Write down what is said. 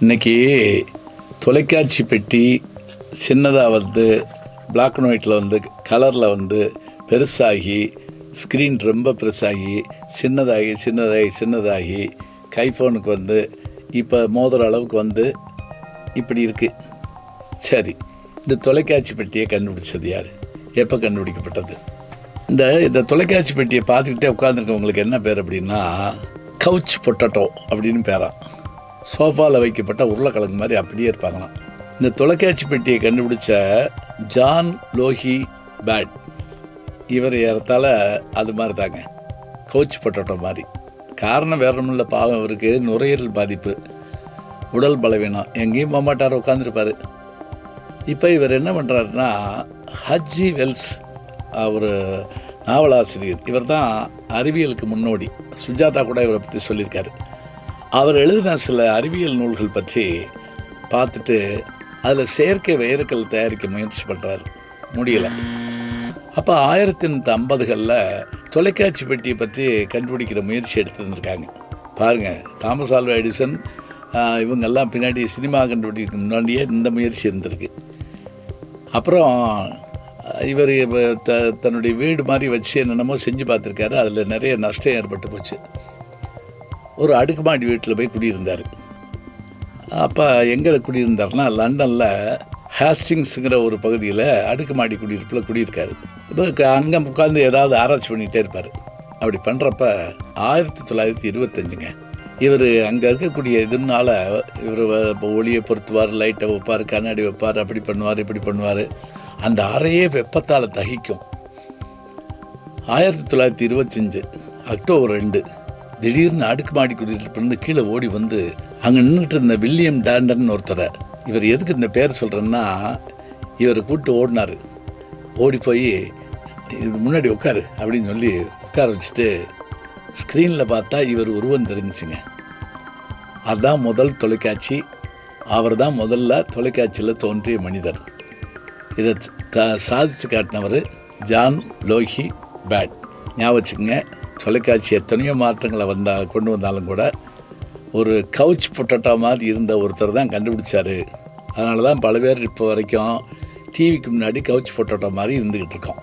இன்றைக்கி தொலைக்காட்சி பெட்டி சின்னதாக வந்து பிளாக் அண்ட் ஒயிட்டில் வந்து கலரில் வந்து பெருசாகி ஸ்க்ரீன் ரொம்ப பெருசாகி சின்னதாகி சின்னதாகி சின்னதாகி கைஃபோனுக்கு வந்து இப்போ மோதுற அளவுக்கு வந்து இப்படி இருக்குது சரி இந்த தொலைக்காட்சி பெட்டியை கண்டுபிடிச்சது யார்? எப்போ கண்டுபிடிக்கப்பட்டது? இந்த இந்த தொலைக்காட்சி பெட்டியை பார்த்துக்கிட்டே உட்காந்துருக்கவங்களுக்கு என்ன பேர் அப்படின்னா கவுச் பொட்டட்டோ அப்படின்னு பேரான் சோஃபாவில் வைக்கப்பட்ட உருளைக்கிழங்கு மாதிரி அப்படியே இருப்பாங்களாம். இந்த தொலைக்காட்சி பெட்டியை கண்டுபிடிச்ச ஜான் லோஹி பேட் இவர் ஏறத்தால அது மாதிரி தாங்க. கோச் பட்டோட்ட மாதிரி. காரணம் வேற ஒன்றும் இல்லை பாவம் அவருக்கு நுரையீரல் பாதிப்பு. உடல் பலவீனம். எங்கேயும் போகமாட்டார் உட்காந்துருப்பார் இப்போ இவர் என்ன பண்ணுறாருன்னா ஹஜ்ஜி வெல்ஸ் அவர் நாவலாசிரியர். இவர் தான் அறிவியலுக்கு முன்னோடி. சுஜாதா கூட இவரை பற்றி சொல்லியிருக்காரு. அவர் எழுதின சில அறிவியல் நூல்கள் பற்றி பார்த்துட்டு அதில் செயற்கை வைரக்கல் தயாரிக்க முயற்சி பண்ணுறாரு முடியலை. அப்போ ஆயிரத்தி எண்ணூற்றி ஐம்பதுகளில் தொலைக்காட்சி பெட்டியை பற்றி கண்டுபிடிக்கிற முயற்சி எடுத்துருந்துருக்காங்க. பாருங்கள் தாமஸ் ஆல்வா எடிசன் இவங்கெல்லாம் பின்னாடி சினிமா கண்டுபிடிக்க முன்னாடியே இந்த முயற்சி இருந்திருக்கு. அப்புறம் இவர் த தன்னுடைய வீடு மாதிரி வச்சு என்னென்னமோ செஞ்சு பார்த்துருக்காரு. அதில் நிறைய நஷ்டம் ஏற்பட்டு போச்சு. ஒரு அடுக்குமாடி வீட்டில் போய் குடியிருந்தார். அப்போ எங்கே குடியிருந்தாருன்னா லண்டனில் ஹேஸ்டிங்ஸுங்கிற ஒரு பகுதியில் அடுக்குமாடி குடியிருப்பில் குடியிருக்காரு. இப்போ அங்கே உட்காந்து ஏதாவது ஆராய்ச்சி பண்ணிகிட்டே இருப்பார். அப்படி பண்ணுறப்ப ஆயிரத்தி தொள்ளாயிரத்தி இருபத்தஞ்சுங்க. இவர் அங்கே இருக்கக்கூடிய இதுனால இவர் இப்போ ஒளியை பொருத்துவார் லைட்டை வைப்பார் கண்ணாடி வைப்பார் அப்படி பண்ணுவார் இப்படி பண்ணுவார். அந்த அறையே வெப்பத்தால் தகிக்கும். ஆயிரத்தி தொள்ளாயிரத்தி இருபத்தஞ்சு அக்டோபர் ரெண்டு. திடீர்னு அடுக்குமாடி குடியிருப்பிலிருந்து கீழே ஓடி வந்து அங்கே நின்றுட்டு இருந்த வில்லியம் டேண்டன் ஒருத்தரை. இவர் எதுக்கு இந்த பேர் சொல்கிறேன்னா இவரை கூப்பிட்டு ஓடினார். ஓடி போய் இது முன்னாடி உட்காரு அப்படின்னு சொல்லி உட்கார வச்சுட்டு ஸ்க்ரீனில் பார்த்தா இவர் உருவம் தெரிஞ்சுங்க அதுதான் முதல் தொலைக்காட்சி. அவர் தான் முதல்ல தொலைக்காட்சியில் தோன்றிய மனிதர். இதை த சாதிச்சு காட்டினவர் ஜான் லோஹி பேட். ஞாபகம் வச்சுக்கோங்க. தொலைக்காட்சி எத்தனையோ மாற்றங்களை வந்தால் கொண்டு வந்தாலும் கூட ஒரு கவுச் பொட்டட்டோ மாதிரி இருந்த ஒருத்தர் தான் கண்டுபிடிச்சார். அதனால தான் பல பேர் இப்போ வரைக்கும் டிவிக்கு முன்னாடி கவுச் பொட்டட்டோ மாதிரி இருந்துக்கிட்டு இருக்கோம்.